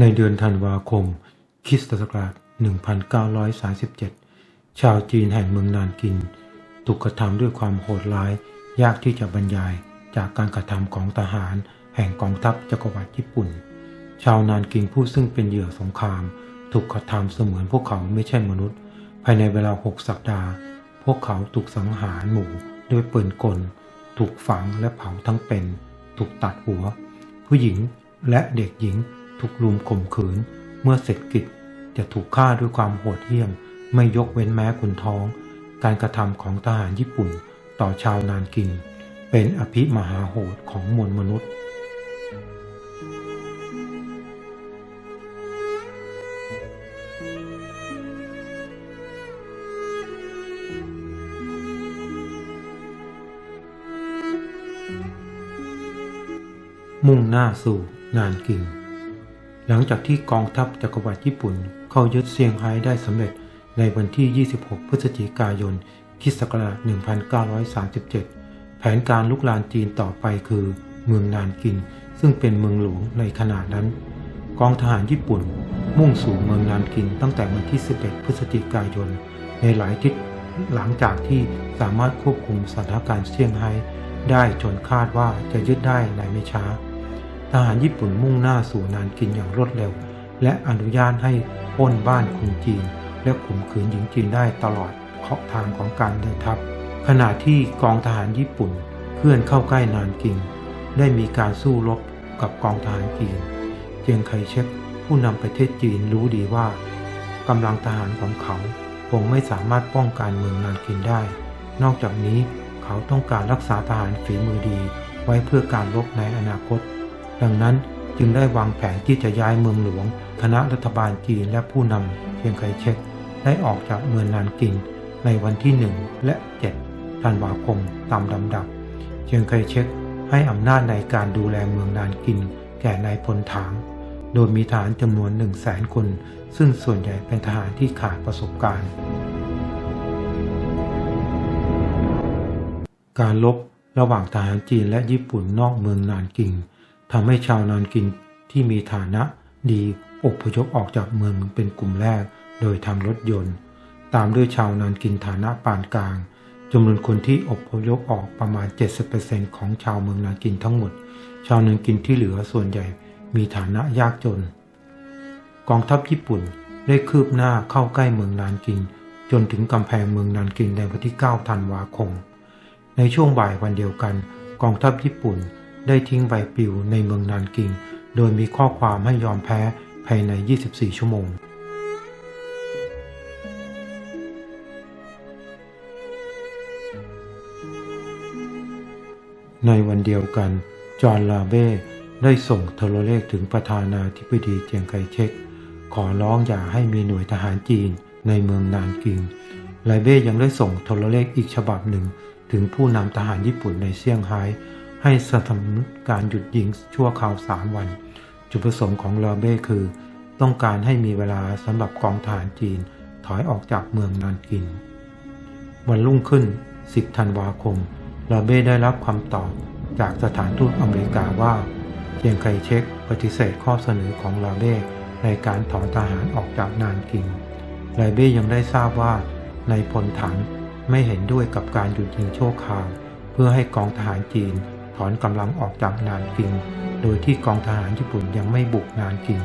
ในเดือนธันวาคมคริสตศักราช 1937 ชาวจีนแห่งเมืองนานกิน ถูกกระทำด้วยความโหดร้าย ยากที่จะบรรยายจากการกระทำของทหาร แห่งกองทัพจักรวรรดิญี่ปุ่น ชาวนานกินผู้ซึ่งเป็นเหยื่อสงคราม ถูกกระทำเสมือนพวกเขาไม่ใช่มนุษย์ ภายในเวลาหกสัปดาห์ พวกเขาถูกสังหารหมู่ด้วยปืนกล ถูกฝังและเผาทั้งเป็น ถูกตัดหัว ผู้หญิงและเด็กหญิง ถูกลุมข่มขืน เมื่อเสร็จกิจจะถูกฆ่าด้วยความโหดเหี้ยม ไม่ยกเว้นแม้คนท้อง การกระทำของทหารญี่ปุ่นต่อชาวนานกิน เป็นอภิมหาโหดของมวลมนุษย์มุ่งหน้าสู่นานกิง หลังจากที่กองทัพจักรวรรดิญี่ปุ่น เข้ายึดเซี่ยงไฮ้ได้สำเร็จในวันที่ 26 พฤศจิกายนคิศกราช1937 แผนการลุกลานจีนต่อไปคือ เมืองนานกิงซึ่งเป็นเมืองหลวงในขณะนั้น กองทหารญี่ปุ่น มุ่งสู่เมืองนานกินตั้งแต่วันที่ 11 พฤศจิกายน ในหลายทิศหลังจากที่สามารถควบคุมสถานการณ์เซี่ยงไฮ้ได้จนคาดว่าจะยึดได้ในไม่ช้า ทหารญี่ปุ่นมุ่งหน้าสู่นานกินอย่างรวดเร็ว และอนุญาตให้ป้นบ้านคนจีน และข่มขืนหญิงจีนได้ตลอดขอบทางของการเดินทัพ ขณะที่กองทหารญี่ปุ่นเคลื่อนเข้าใกล้นานกิงได้มีการสู้รบกับกองทหารจีน เจียงไคเชกผู้นำประเทศจีนรู้ดีว่ากำลังทหารของเขาคงไม่สามารถป้องกันเมืองนานกินได้ นอกจากนี้เขาต้องการรักษาทหารฝีมือดีไว้เพื่อการรบในอนาคต ดังนั้นจึงได้วางแผนที่จะย้ายเมืองหลวง คณะรัฐบาลจีนและผู้นำเชียงไคเชกได้ออกจากเมืองนานกิงในวันที่ 1 และ 7 ธันวาคมตามลำดับ เชียงไคเชกให้อำนาจในการดูแลเมืองนานกิน แก่นายพลถาง โดยมีฐานจำนวน 1 0 0 0 0แสนคน ซึ่งส่วนใหญ่เป็นทหารที่ขาดประสบการณ์ การลบระหว่างทหารจีนและญี่ปุ่นนอกเมืองนานกิง ทำให้ชาวนานกินที่มีฐานะดีอพยพออกจากเมืองเป็นกลุ่มแรกโดยทางรถยนต์ ตามด้วยชาวนานกินฐานะปานกลางจำนวนคนที่อพยพออกประมาณ 70%ของชาวเมืองนานกินทั้งหมด ชาวนานกินที่เหลือส่วนใหญ่มีฐานะยากจน กองทัพญี่ปุ่นได้คืบหน้าเข้าใกล้เมืองนานกิน จนถึงกำแพงเมืองนานกินในวันที่ 9 ธันวาคม ในช่วงบ่ายวันเดียวกัน กองทัพญี่ปุ่น ได้ทิ้งใบปลิวในเมืองนานกิง โดยมีข้อความให้ยอมแพ้ภายใน 24 ชั่วโมง ในวันเดียวกัน จอห์นลาเบ้ได้ส่งโทรเลขถึงประธานาธิบดีเจียงไคเชกขอร้องอย่าให้มีหน่วยทหารจีนในเมืองนานกิงลาเบ้ยังได้ส่งโทรเลขอีกฉบับหนึ่งถึงผู้นำทหารญี่ปุ่นในเซี่ยงไฮ้ ให้สนับสนุนการหยุดยิงชั่วคราวสามวัน จุดประสงค์ของลาเบ้คือ ต้องการให้มีเวลาสำหรับกองทหารจีนถอยออกจากเมืองนานกิน วันรุ่งขึ้น 10 ธันวาคมลาเบ้ได้รับคำตอบจากสถานทูตอเมริกาว่าเจียงไคเชกปฏิเสธข้อเสนอของลาเบ้ในการถอนทหารออกจากนานกินลาเบ้ยังได้ทราบว่าในพลถังไม่เห็นด้วยกับการหยุดยิงชั่วคราว เพื่อให้กองทหารจีน ถอนกำลังออกจากนานกิง โดยที่กองทหารญี่ปุ่นยังไม่บุกนานกิง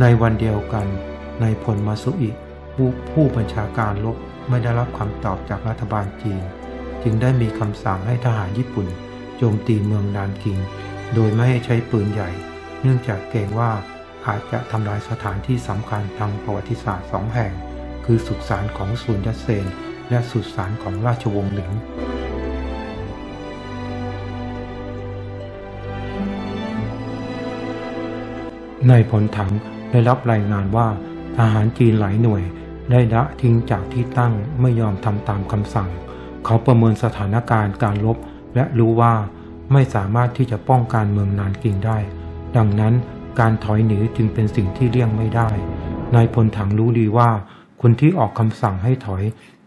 ในวันเดียวกันนายพลมาสุอิผู้ผู้บัญชาการลบไม่ได้รับคำตอบจากรัฐบาลจีน จึงได้มีคำสั่งให้ทหารญี่ปุ่น โจมตีเมืองนานกิง โดยไม่ให้ใช้ปืนใหญ่ เนื่องจากเกรงว่าอาจจะทำลายสถานที่สำคัญทางประวัติศาสตร์สองแห่ง คือสุสานของซุนยัตเซน และสุสานของราชวงศ์หลิง ในผลถังได้รับรายงานว่าทหารจีนหลายหน่วย ได้ละทิ้งจากที่ตั้งไม่ยอมทำตามคำสั่ง เขาประเมินสถานการณ์การลบและรู้ว่าไม่สามารถที่จะป้องกันเมืองนานกิงได้ ดังนั้นการถอยหนีจึงเป็นสิ่งที่เลี่ยงไม่ได้ นายพลถังรู้ดีว่า คนที่ออกคำสั่งให้ถอย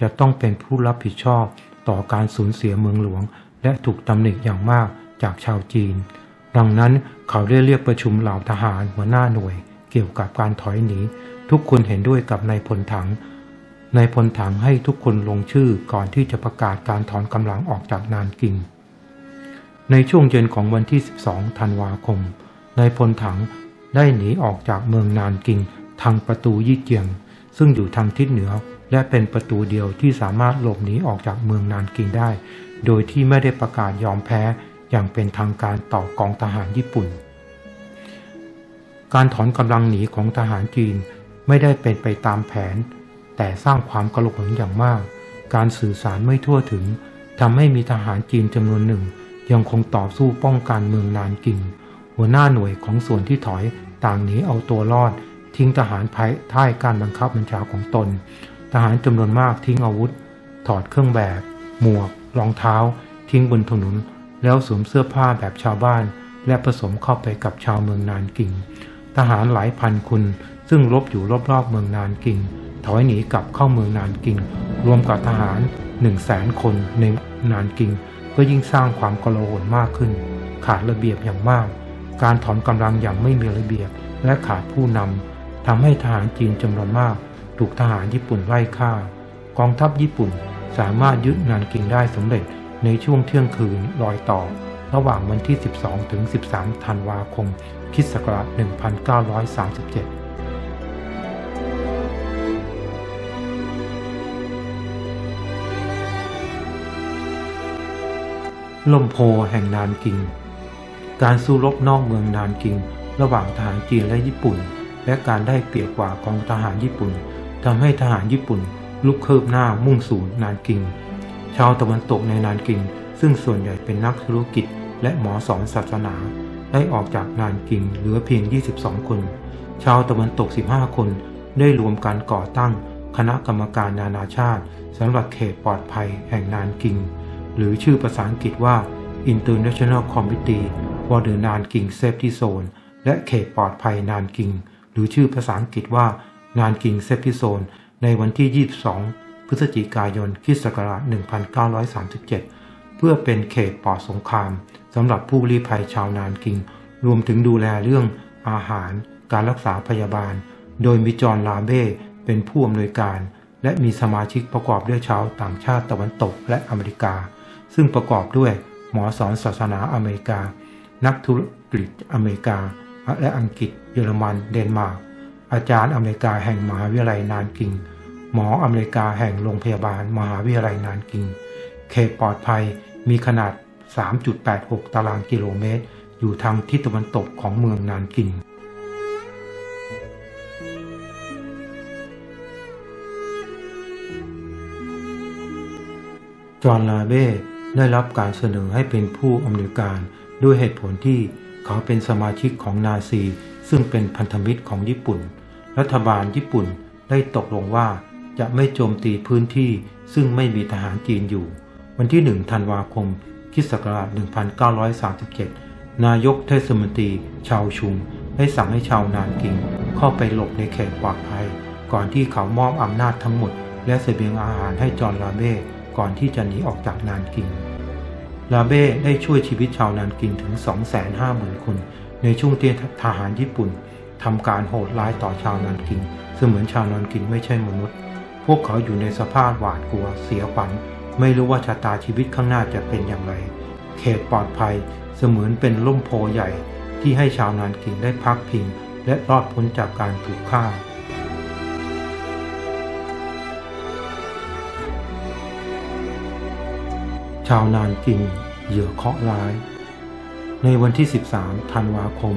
จะต้องเป็นผู้รับผิดชอบ ต่อการสูญเสียเมืองหลวง และถูกตำหนิอย่างมากจากชาวจีน ดังนั้นเขาได้เรียกประชุมเหล่าทหารหัวหน้าหน่วย เกี่ยวกับการถอยหนี ทุกคนเห็นด้วยกับนายพลถังนายพลถังให้ทุกคนลงชื่อก่อนที่จะประกาศการถอนกำลังออกจากนานกิง ในช่วงเย็นของวันที่ 12 ธันวาคมนายพลถังได้หนีออกจากเมืองนานกิง ทางประตูยี่เจียง ซึ่งอยู่ทางทิศเหนือ และเป็นประตูเดียวที่สามารถหลบหนีออกจากเมืองนานกิงได้ โดยที่ไม่ได้ประกาศยอมแพ้ อย่างเป็นทางการต่อกองทหารญี่ปุ่น การถอนกำลังหนีของทหารจีนไม่ได้เป็นไปตามแผน แต่สร้างความกระหกหนอย่างมาก การสื่อสารไม่ทั่วถึงทำให้มีทหารจีนจำนวนหนึ่ง ยังคงต่อสู้ป้องกันเมืองนานกิงหัวหน้าหน่วยของส่วนที่ถอยต่างหนีเอาตัวรอด ทิ้งทหารภายใต้การบังคับบัญชาของตน ทหารจำนวนมากทิ้งอาวุธ ถอดเครื่องแบบ หมวก รองเท้า ทิ้งบนถนน แล้วสวมเสื้อผ้าแบบชาวบ้าน และผสมเข้าไปกับชาวเมืองนานกิง ทหารหลายพันคนซึ่งรบอยู่รอบๆเมืองนานกิง ถอยหนีกลับเข้าเมืองนานกิง รวมกับทหารหนึ่งแสนคนในนานกิง ก็ยิ่งสร้างความกลาหลมากขึ้น ขาดระเบียบอย่างมาก การถอนกำลังอย่างไม่มีระเบียบและขาดผู้นำทำให้ทหารจีนจำนวนมาก ถูกทหารญี่ปุ่นไล่ฆ่ากองทัพญี่ปุ่นสามารถยึดนานกิงได้สำเร็จ ในช่วงเที่ยงคืนรอยต่อ ระหว่างวันที่ 12 ถึง 13 ธันวาคมคิศักราช1937ลมโพแห่งนานกิง การสู้รบนอกเมืองนานกิง ระหว่างทหารจีนและญี่ปุ่น และการได้เปรียบกว่ากองทหารญี่ปุ่นทำให้ทหารญี่ปุ่น ลุกเคิบหน้ามุ่งสู่นานกิง ชาวตะวันตกในนานกิง ซึ่งส่วนใหญ่เป็นนักธุรกิจและหมอสอนศาสนา ได้ออกจากนานกิงเหลือเพียง 22 คน ชาวตะวันตก 15 คนได้รวมการก่อตั้ง คณะกรรมการนานาชาติสำหรับเขตปลอดภัยแห่งนานกิง หรือชื่อภาษาอังกฤษว่า International Committee for the Nanking Safety Zone และเขตปลอดภัยนานกิง หรือชื่อภาษาอังกฤษว่า นานกิง Safety Zone ในวันที่ 22 พฤศจิกายนคิศักราช1937 เพื่อเป็นเขตปลอดสงครามสำหรับผู้ลี้ภัยชาวนานกิง รวมถึงดูแลเรื่องอาหาร การรักษาพยาบาล โดยมีจอห์นลาเบ้เป็นผู้อำนวยการ และมีสมาชิกประกอบด้วยชาวต่างชาติตะวันตกและอเมริกา ซึ่งประกอบด้วยหมอสอนศาสนาอเมริกา นักธุรกิจอเมริกา และอังกฤษ เยอรมัน เดนมาร์กอาจารย์อเมริกาแห่งมหาวิทยาลัยนานกิง หมออเมริกาแห่งโรงพยาบาลมหาวิทยาลัยนานกิงเขตปลอดภัยมีขนาด 3.86 ตารางกิโลเมตร อยู่ทางทิศตะวันตกของเมืองนานกิงจอห์นลาเบ้ได้รับการเสนอให้เป็นผู้อำนวยการด้วยเหตุผลที่เขาเป็นสมาชิกของนาซี ซึ่งเป็นพันธมิตรของญี่ปุ่น รัฐบาลญี่ปุ่นได้ตกลงว่า จะไม่โจมตีพื้นที่ซึ่งไม่มีทหารจีนอยู่ วันที่ 1 ธันวาคมคิศักราช 1937 นายกเทศมนตรี ชาวชุง ได้สั่งให้ชาวนานกิง เข้าไปหลบในเขตปลอดภัย ก่อนที่เขามอบอำนาจทั้งหมด และเสบียงอาหารให้จอห์ลาเบ้ก่อนที่จะหนีออกจากนานกิง ลาเบ้ได้ช่วยชีวิตชาวนานกิงถึง 250,000 คน ในช่วงที่ทหารญี่ปุ่นทำการโหดร้ายต่อชาวนานกิง เสมือนชาวนานกิงไม่ใช่มนุษย์ พวกเขาอยู่ในสภาพหวาดกลัวเสียขวัญ ไม่รู้ว่าชะตาชีวิตข้างหน้าจะเป็นอย่างไร เขตปลอดภัยเสมือนเป็นร่มโพใหญ่ที่ให้ชาวนานกิงได้พักพิง และรอดพ้นจากการถูกฆ่าชาวนานกิงเหยื่อเคาะร้าย ในวันที่ 13 ธันวาคม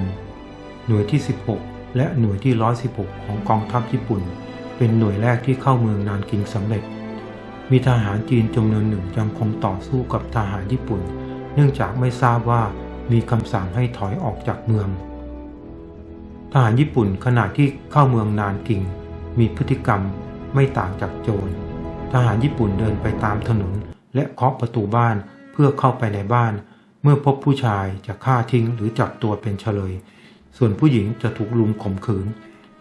หน่วยที่ 16 และหน่วยที่ 116 ของกองทัพญี่ปุ่น เป็นหน่วยแรกที่เข้าเมืองนานกิงสำเร็จ มีทหารจีนจำนวนหนึ่งยังคงต่อสู้กับทหารญี่ปุ่น เนื่องจากไม่ทราบว่ามีคำสั่งให้ถอยออกจากเมือง ทหารญี่ปุ่นขณะที่เข้าเมืองนานกิง มีพฤติกรรมไม่ต่างจากโจร ทหารญี่ปุ่นเดินไปตามถนน และเคาะประตูบ้านเพื่อเข้าไปในบ้าน เมื่อพบผู้ชายจะฆ่าทิ้งหรือจับตัวเป็นเฉลย ส่วนผู้หญิงจะถูกลุมข่มขืน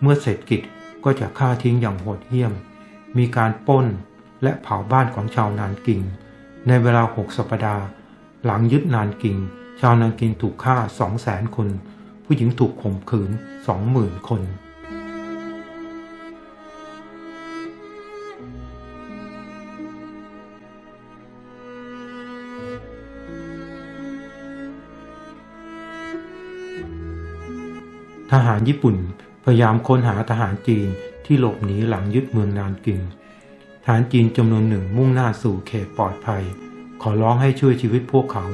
เมื่อเสร็จกิจ ก็จะฆ่าทิ้งอย่างโหดเหี้ยม มีการป้นและเผาบ้านของชาวนานกิง ในเวลาหกสัปดาห์ หลังยึดนานกิง ชาวนานกินถูกฆ่าสองแสนคน ผู้หญิงถูกข่มขืนสองหมื่นคนทหารญี่ปุ่น พยายามค้นหาทหารจีนที่หลบหนีหลังยึดเมืองนานกิงทหารจีนจำนวนหนึ่งมุ่งหน้าสู่เขตปลอดภัย ขอร้องให้ช่วยชีวิตพวกเขา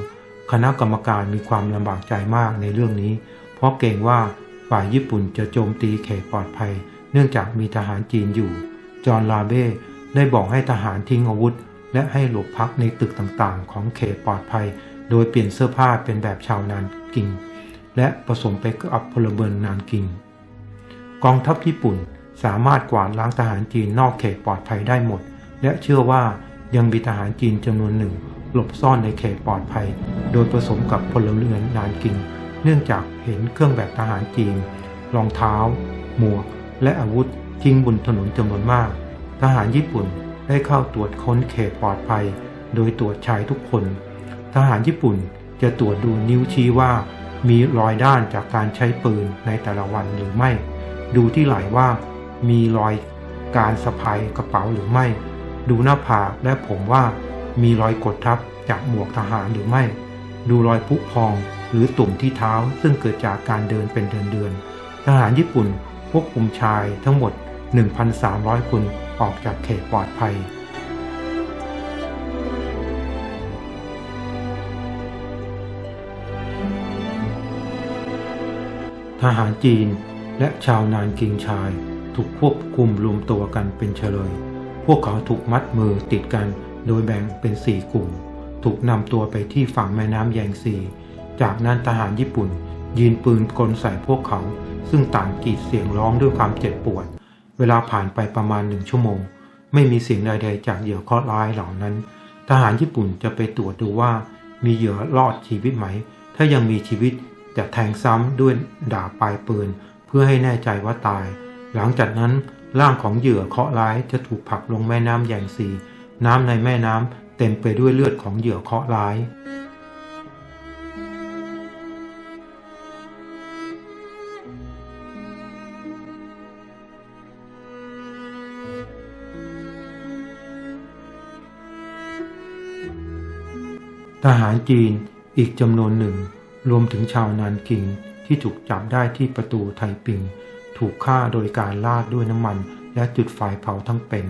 คณะกรรมการมีความลำบากใจมากในเรื่องนี้ เพราะเกรงว่าฝ่ายญี่ปุ่นจะโจมตีเขตปลอดภัย เนื่องจากมีทหารจีนอยู่ จอห์นลาเบ้ได้บอกให้ทหารทิ้งอาวุธ และให้หลบพักในตึกต่างๆ ของเขตปลอดภัย โดยเปลี่ยนเสื้อผ้าเป็นแบบชาวนานกิง และผสมไปกับพลเมืองนานกิง กองทัพญี่ปุ่นสามารถกวาดล้างทหารจีนนอกเขตปลอดภัยได้หมด และเชื่อว่ายังมีทหารจีนจำนวนหนึ่ง หลบซ่อนในเขตปลอดภัย โดยผสมกับพลเรือนนานกิงเนื่องจากเห็นเครื่องแบบทหารจีน รองเท้า หมวก และอาวุธทิ้งบนถนนจำนวนมาก ทหารญี่ปุ่นได้เข้าตรวจค้นเขตปลอดภัย โดยตรวจชายทุกคน ทหารญี่ปุ่นจะตรวจดูนิ้วชี้ว่า มีรอยด้านจากการใช้ปืนในแต่ละวันหรือไม่ ดูที่ไหล่ว่ามีรอยการสะพายกระเป๋าหรือไม่ ดูหน้าผากและผมว่ามีรอยกดทับจากหมวกทหารหรือไม่ ดูรอยผุพองหรือตุ่มที่เท้าซึ่งเกิดจากการเดินเป็นเดือนๆทหารญี่ปุ่นควบคุมชายทั้งหมด 1,300 คนออกจากเขตปลอดภัย ทหารจีน และชาวนานกิงชาย ถูกควบคุมรวมตัวกันเป็นเฉลย พวกเขาถูกมัดมือติดกันโดยแบ่งเป็นสี่กลุ่ม ถูกนำตัวไปที่ฝั่งแม่น้ำแยงซีจากนั้นทหารญี่ปุ่นยืนปืนกลใส่พวกเขา ซึ่งต่างกรีดเสียงร้องด้วยความเจ็บปวด เวลาผ่านไปประมาณหนึ่งชั่วโมง ไม่มีเสียงใดๆจากเหยื่อเคราะห์ร้ายเหล่านั้น ทหารญี่ปุ่นจะไปตรวจดูว่ามีเหยื่อรอดชีวิตไหม ถ้ายังมีชีวิตจะแทงซ้ำด้วยดาบปลายปืน พื่อให้แน่ใจว่าตาย หลังจากนั้นร่างของเหยื่อเคาะร้ายจะถูกผลักลงแม่น้ำแยงซีน้ำในแม่น้ำเต็มไปด้วยเลือดของเหยื่อเคาะร้าย ทหารจีนอีกจำนวนหนึ่ง รวมถึงชาวนานกิง ที่ถูกจับได้ที่ประตูไทปิง ถูกฆ่าโดยการลาดด้วยน้ำมัน และจุดไฟเผาทั้งเป็น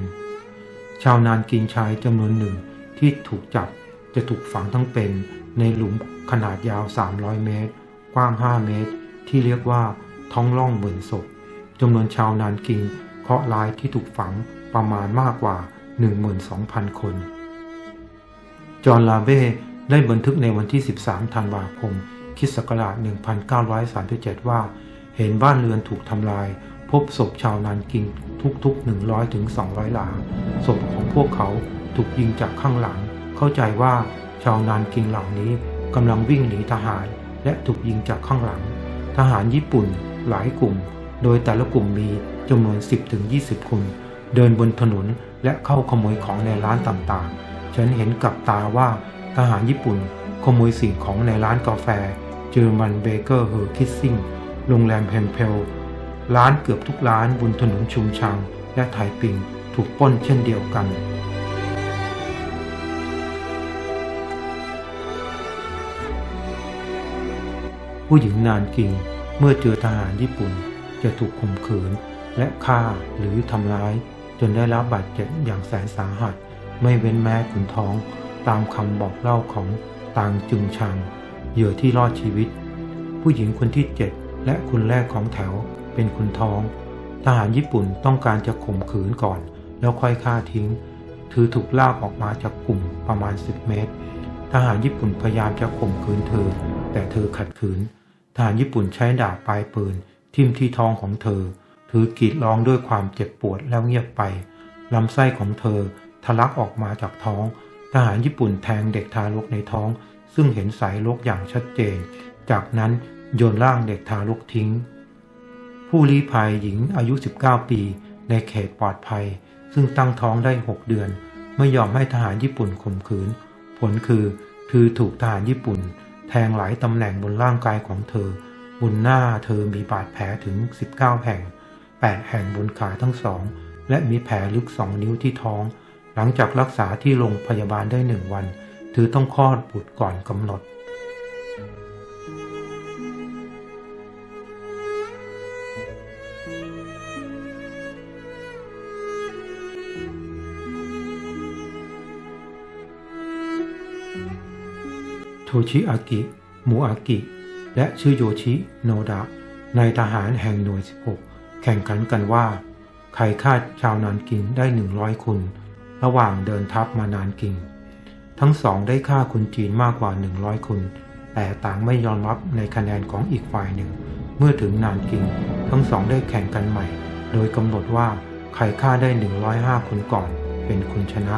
ชาวนานกิงชายจำนวนหนึ่งที่ถูกจับจะถูกฝังทั้งเป็น ในหลุมขนาดยาว 300 เมตร กว้าง 5 เมตร ที่เรียกว่าท้องร่องเหมื่นศพจำนวนชาวนานกิงเคราะห์ร้ายที่ถูกฝังประมาณมากกว่า 12,000 คน จอห์นลาเบ้ได้บันทึกในวันที่ 13 ธันวาคม คริสต์ศักราช 1937 ว่า เห็นบ้านเรือนถูกทำลาย พบศพชาวนานกิงทุกๆ 100ถึง200 หลา ศพของพวกเขาถูกยิงจากข้างหลัง เข้าใจว่าชาวนานกิงเหล่านี้กำลังวิ่งหนีทหาร และถูกยิงจากข้างหลัง ทหารญี่ปุ่นหลายกลุ่ม โดยแต่ละกลุ่มมีจำนวน 10-20 คน เดินบนถนนและเข้าขโมยของในร้านต่างๆ ฉันเห็นกับตาว่าทหารญี่ปุ่นขโมยสิ่งของในร้านกาแฟ เจอมันเบเกอร์เฮอร์คิสซิงโรงแรมแฮมเพลร้านเกือบทุกร้านบนถนนชุมชางและไทปิงถูกป้นเช่นเดียวกัน ผู้หญิงนานกิงเมื่อเจอทหารญี่ปุ่นจะถูกข่มขืนและฆ่าหรือทำร้าย จนได้รับบาดเจ็บอย่างแสนสาหัส ไม่เว้นแม้ขุนท้องตามคำบอกเล่าของตางจึงชัง เหยื่อที่รอดชีวิต ผู้หญิงคนที่เจ็ดและคนแรกของแถวเป็นคุณท้อง ทหารญี่ปุ่นต้องการจะข่มขืนก่อน แล้วค่อยฆ่าทิ้ง เธอถูกลากออกมาจากกลุ่มประมาณ 10 เมตร ทหารญี่ปุ่นพยายามจะข่มขืนเธอ แต่เธอขัดขืน ทหารญี่ปุ่นใช้ดาบปลายปืน ทิ่มที่ท้องของเธอ เธอกรีดร้องด้วยความเจ็บปวดแล้วเงียบไปลำไส้ของเธอทะลักออกมาจากท้อง ทหารญี่ปุ่นแทงเด็กทารกในท้อง ซึ่งเห็นสายลกอย่างชัดเจน จากนั้นโยนร่างเด็กทารกทิ้ง ผู้ลี้ภัยหญิงอายุ 19 ปี ในเขตปลอดภัย ซึ่งตั้งท้องได้ 6 เดือน ไม่ยอมให้ทหารญี่ปุ่นข่มขืน ผลคือเธอถูกทหารญี่ปุ่น แทงหลายตำแหน่งบนร่างกายของเธอ บนหน้าเธอมีบาดแผลถึง 19 แห่ง 8 แห่งบนขาทั้งสอง และมีแผลลึก2นิ้วที่ท้อง หลังจากรักษาที่โรงพยาบาลได้หนึ่งวัน เธอต้องคลอดบุตรก่อนกำหนด โทชิอากิ มูอากิ และชื่อโยชิโนดะนายทหารแห่งหน่วย 16 แข่งขันกันว่า ใครฆ่าชาวนานกิงได้ 100 คน ระหว่างเดินทัพมานานกิง ทั้งสองได้ฆ่าคนจีนมากกว่า 100 คน แต่ต่างไม่ยอมรับในคะแนนของอีกฝ่ายหนึ่ง เมื่อถึงนานกิง ทั้งสองได้แข่งกันใหม่ โดยกำหนดว่าใครฆ่าได้ 105 คนก่อน เป็นคนชนะ